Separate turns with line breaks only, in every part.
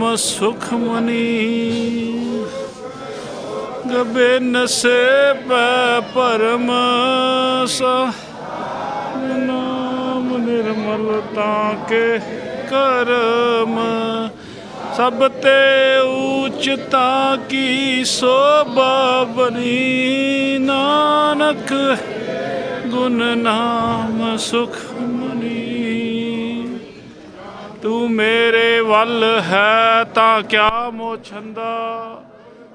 ਨਾਮ ਸੁਖ ਮਨੀ, ਗਬੇ ਨਸੇ ਪੈ ਪਰਮ ਸਾ। ਨਾਮ ਨਿਰਮਲ ਤਾਂ ਕੇ ਕਰਮ, ਸਭ ਤੇ ਉਚਤਾ ਕੀ ਸੋਭਾ ਬਨੀ। ਨਾਨਕ ਗੁਣ ਨਾਮ ਸੁਖ ਮਨੀ। ਤੂੰ ਮੇਰੇ ਵੱਲ ਹੈ ਤਾਂ ਕਿਆ ਮੋਛੰਦਾ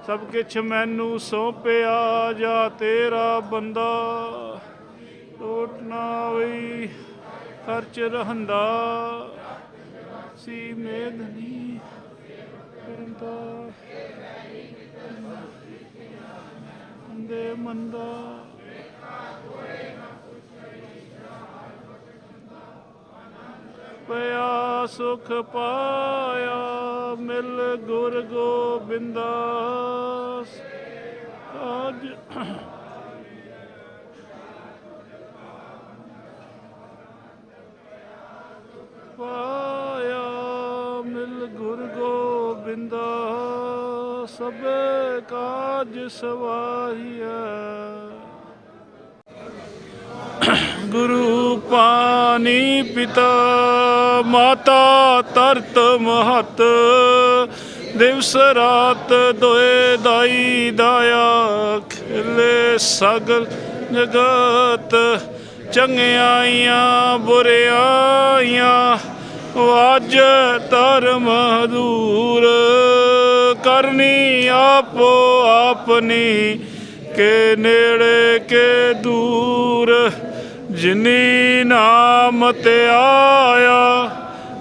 ਸਭ ਕੁਛ ਮੈਨੂੰ ਸੌਂਪਿਆ ਜਾ ਤੇਰਾ ਬੰਦਾ। ਟੋਟ ਨਾ ਹੋਈ, ਖਰਚ ਰਹੰਦਾ। ਸੀ ਮੇਦਨੀ ਕਰੰਦਾ। ਦੇ ਮੰਦਾ। ਪਿਆ ਸੁਖ ਪਾਇਆ ਮਿਲ ਗੁਰ ਗੋਬਿੰਦਾ। ਅੱਜ ਪਾਇਆ ਮਿਲ ਗੁਰ ਗੋਬਿੰਦਾ। ਸਭ ਕਾਜ ਸਵਾਹੀਐ। ਗੁਰੂ ਪਾਣੀ ਪਿਤਾ, ਮਾਤਾ ਤਰਤ ਮਹਤ। ਦਿਵਸ ਰਾਤ ਦੋਏ ਦਾਈ ਦਾਇਆ ਖਿਲੇ ਸਗਲ ਜਗਤ। ਚੰਗਿਆਈਆਂ, ਬੁਰਿਆਈਆਂ, ਵਾਜ ਧਰਮ ਦੂਰ ਕਰਨੀ ਆਪੋ ਆਪਣੀ, ਕੇ ਨੇੜੇ, ਕੇ ਦੂਰ। ਜਿਨੀ ਨਾਮ ਤੇ ਆਇਆ,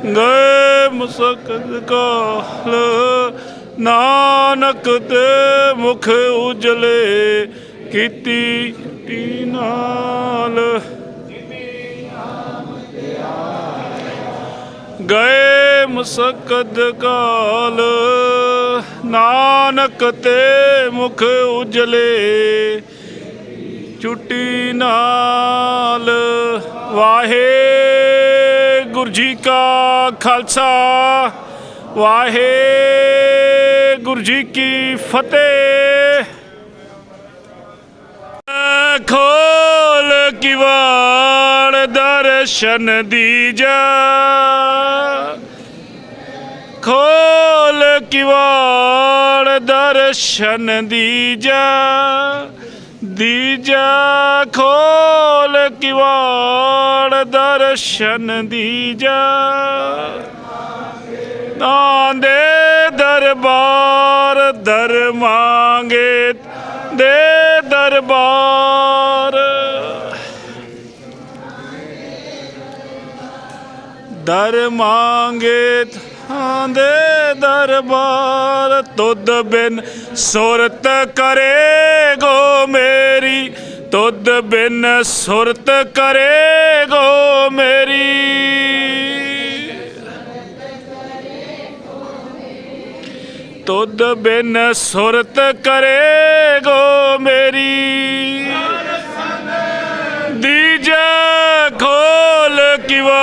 ਗਏ ਮੁਸਕਦ ਕਾਲ ਨਾਨਕ ਤੇ ਮੁਖ ਉਜਲੇ ਕੀਤੀ ਟੀ ਨਾਲ। ਗਏ ਮੁਸਕਦ ਕਾਲ। ਨਾਨਕ ਤੇ ਮੁਖ ਉਜਲੇ ਚੁੱਟੀ ਨਾਲ ਵਾਹੇ ਗੁਰੂ ਜੀ ਕਾ ਖਾਲਸਾ ਵਾਹੇ ਗੁਰੂ ਜੀ ਕੀ ਫਤਿਹ। ਖੋਲ ਕਿਵਾੜ ਦਰਸ਼ਨ ਦੀਜਾ ਖੋਲ ਕਿਵਾੜ ਦਰਸ਼ਨ ਦੀਜਾ ਦੀਜਾ ਖੋਲ ਕਿਵਾੜ ਦਰਸ਼ਨ ਦੀਜਾ ਤਾਂ ਦੇ ਦਰਬਾਰ ਦਰ ਮੰਗੇ ਦੇ ਦਰਬਾਰ। ਦਰ ਮੰਗੇ ਥਾਂ ਦੇ ਦਰਬਾਰ, ਤੁਧ ਬਿਨ ਸੁਰਤ ਕਰੇ ਗੋ ਮੇਰੀ। ਤੁਧ ਬਿਨ ਸੁਰਤ ਕਰੇ ਗੋ ਮੇਰੀ। ਤੁਧ ਬਿਨ ਸੁਰਤ ਕਰੇ ਗੋ ਮੇਰੀ। ਦੀਜਾ ਖੋਲ ਕਿਵਾ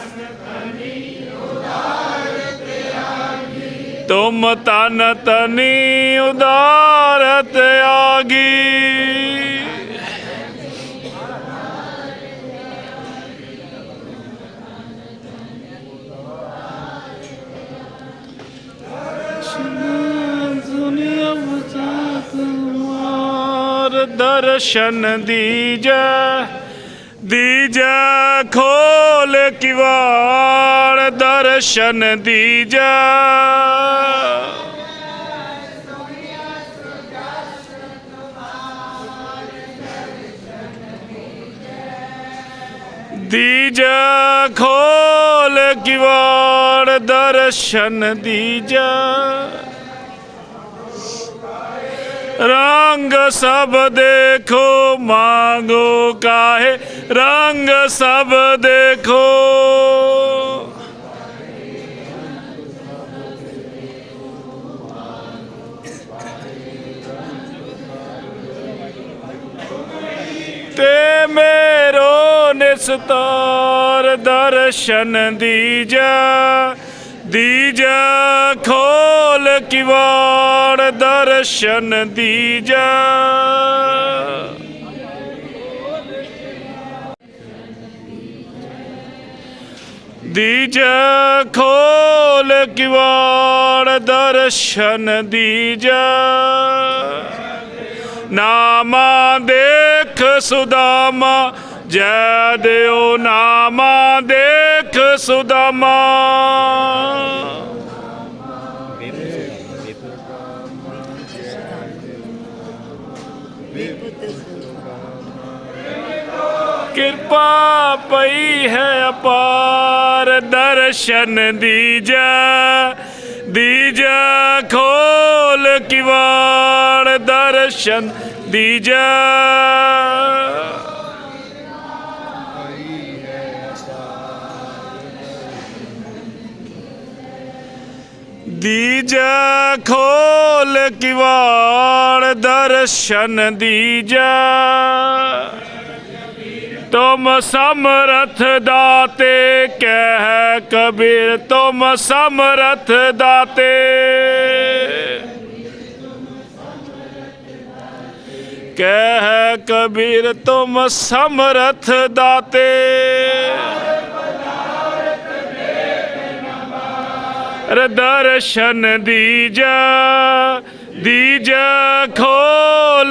ਤੁਮ ਤਨ ਤਨੀ ਉਦਾਰਤ ਆਗੀ। ਦੁਨੀਆ ਬਚਾ ਦਰਸ਼ਨ ਦੀਜੈ। दीज खोल किवाड़ दर्शन दीज दीज खोल किवाड़ दर्शन दीज रंग सब देखो मांगो काहे ਰੰਗ ਸਭ ਦੇਖੋ। ਤੇ ਮੇਰੋ ਨਿਸਤਾਰ ਦਰਸ਼ਨ ਦੀਜਾ ਦੀਜਾ ਖੋਲ ਕਿਵਾੜ ਦਰਸ਼ਨ ਦੀਜਾ। ਦੀਜਾ ਖੋਲ ਕਿਵਾੜ ਦਰਸ਼ਨ ਦੀਜਾ ਨਾਮਾ ਦੇਖ ਸੁਦਾਮਾ ਜੈ ਦਿਓ ਨਾਮਾ ਦੇਖ ਸੁਦਾਮਾ ਕਿਰਪਾ ਪਈ ਹੈ ਅਪਾਰ ਦਰਸ਼ਨ ਦੀਜਾ ਦੀਜਾ ਖੋਲ ਕਿਵਾੜ ਦਰਸ਼ਨ ਦੀਜਾ। ਦੀਜਾ ਖੋਲ ਕਿਵਾੜ ਦਰਸ਼ਨ ਦੀਜਾ। तुम समरथ दाते कह कबीर, तुम समरथ दाते कह कबीर, तुम समरथ दाते दर्शन दीजा दीजा खोल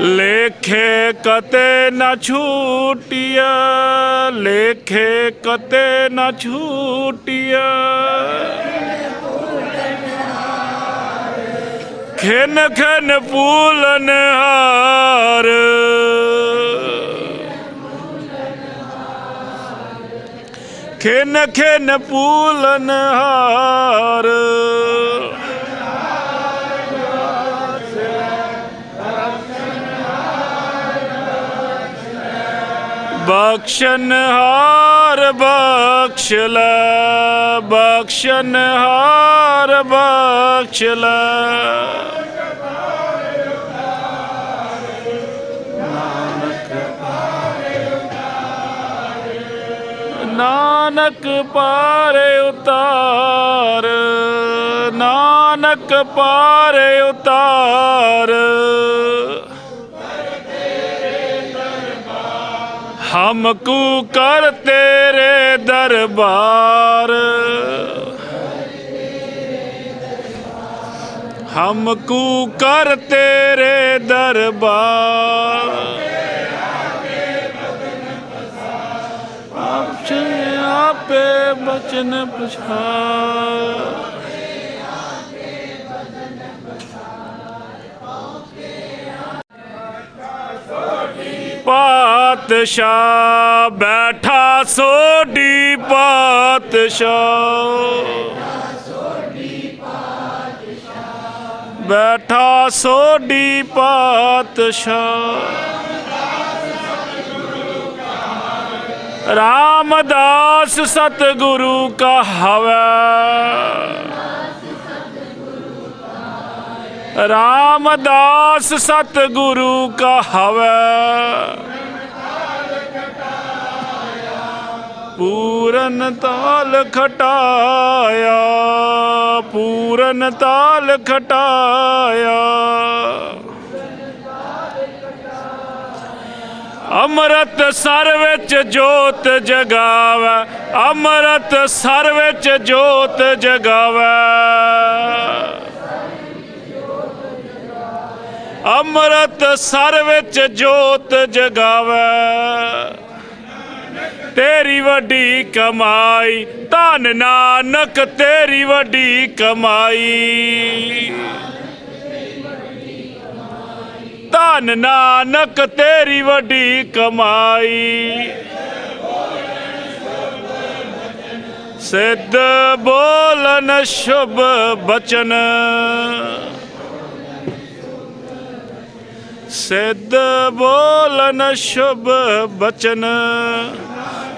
ਲੇਖੇ ਕਤੇ ਨਾ ਛੂਟਿਆ, ਲੇਖੇ ਕਤੇ ਨਾ ਛੂਟਿਆ। ਖਿਨ ਖਿਨ ਪੂਲਨ ਹਾਰ ਖਿਨ ਖਿਨ ਪੂਲਨ ਹਾਰ ਬਖਸ਼ਨ ਹਾਰ ਬਖਸ਼ ਲੈ ਬਖਸ਼ਨ ਹਾਰ ਬਖਸ਼ ਲੈ। ਨਾਨਕ ਪਾਰ ਉਤਾਰ ਨਾਨਕ ਪਾਰ ਉਤਾਰ। हमको कर तेरे दरबार हमको कर तेरे दरबार आपसे आपे बचन पछाड़ ਪਾਤਸ਼ਾਹ ਬੈਠਾ ਸੋਢੀ ਪਾਤਸ਼ਾਹ। ਬੈਠਾ ਸੋਢੀ ਪਾਤਸ਼ਾਹ। ਰਾਮਦਾਸ ਸਤਿਗੁਰੂ ਕਾ ਹਵੈ ਰਾਮਦਾਸ ਸਤਿਗੁਰੂ ਕਾ ਪੂਰਨ ਤਾਲ ਖਟਾਇਆ, ਪੂਰਨ ਤਾਲ ਖਟਾਇਆ। ਅੰਮ੍ਰਿਤ ਸਰ ਵਿੱਚ ਜੋਤ ਜਗਾਵੇ, ਅੰਮ੍ਰਿਤ ਸਰ ਵਿੱਚ ਜੋਤ ਜਗਾਵੇ। ਅੰਮ੍ਰਿਤ ਸਰ ਵਿੱਚ ਜੋਤ ਜਗਾਵੇ। ਤੇਰੀ ਵੱਡੀ ਕਮਾਈ, ਧੰਨ ਨਾਨਕ, ਤੇਰੀ ਵੱਡੀ ਕਮਾਈ। ਧੰਨ ਨਾਨਕ, ਤੇਰੀ ਵੱਡੀ ਕਮਾਈ। ਸਿੱਧ ਬੋਲਨ, ਸ਼ੁਭ ਬਚਨ। ਸਿੱਧ ਬੋਲਨ, ਸ਼ੁਭ ਬਚਨ।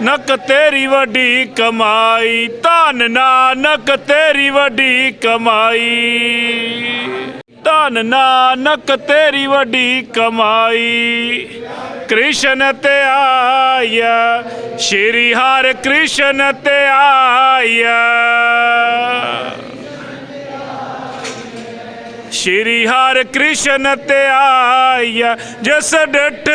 ਨਕ ਤੇਰੀ ਵੱਡੀ ਕਮਾਈ, ਧੰਨ ਨਾਨਕ ਤੇਰੀ ਵੱਡੀ ਕਮਾਈ। ਧੰਨ ਨਾਨਕ ਤੇਰੀ ਵੱਡੀ ਕਮਾਈ, ਕ੍ਰਿਸ਼ਨ ਤੇ ਆਇਆ, ਸ਼੍ਰੀ ਹਰਿ ਕ੍ਰਿਸ਼ਨ ਤੇ ਆਇਆ। ਸ਼੍ਰੀ ਹਰਿ ਕ੍ਰਿਸ਼ਨ ਤੇ ਆਇਆ, ਜਿਸ ਡਿਠ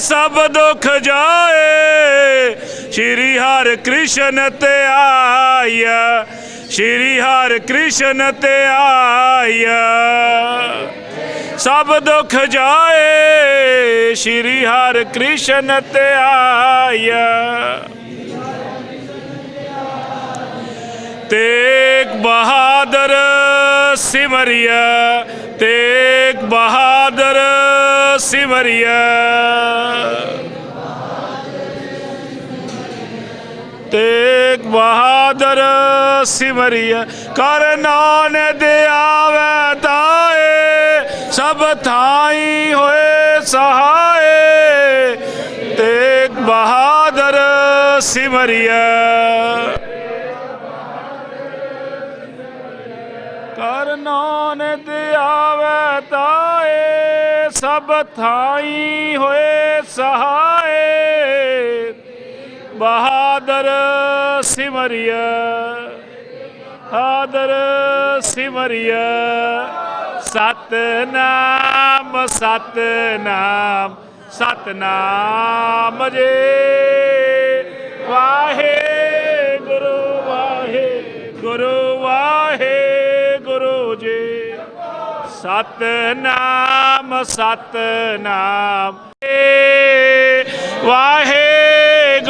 ਸਭ ਦੁੱਖ ਜਾਏ ਸ਼੍ਰੀ ਹਰਿ ਕ੍ਰਿਸ਼ਨ ਤੇ ਆਇਆ। ਸ਼੍ਰੀ ਹਰਿ ਕ੍ਰਿਸ਼ਨ ਤੇ ਆਇਆ। ਸਭ ਦੁੱਖ ਜਾਏ, ਸ਼੍ਰੀ ਹਰਿ ਕ੍ਰਿਸ਼ਨ ਤੇ ਆਇਆ। ਤੇਗ ਬਹਾਦਰ ਸਿਮਰਿਆ, ਤੇਗ ਬਹਾਦਰ ਸਿਮਰਿਆ। ਤੇਗ ਬਹਾਦਰ ਸਿਮਰਿਆ ਕਰ ਨਾਨਕ ਦੇ ਆਵੇ ਤਾਏ, ਸਭ ਥਾਈ ਹੋਏ ਸਹਾਏ। ਤੇਗ ਬਹਾਦਰ ਸਿਮਰਿਆ ਕਰ ਨਾਨਕ ਆਵੇ ਤਾਏ, ਸਭ ਥਾਈ ਹੋਏ ਸਹਾਏ। ਬਹਾਦਰ ਸਿਮਰਿਆ ਹਾਦਰ ਸਿਮਰਿਆ ਸਤਨਾਮ ਸਤਨਾਮ ਸਤਨਾਮ ਜੇ। ਵਾਹੇ ਗੁਰੂ ਵਾਹੇ ਗੁਰੂ ਵਾਹੇ ਗੁਰੂ ਜੀ। ਸਤਨਾਮ ਸਤਨਾਮ ਏ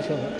ਖਾਲਸਾ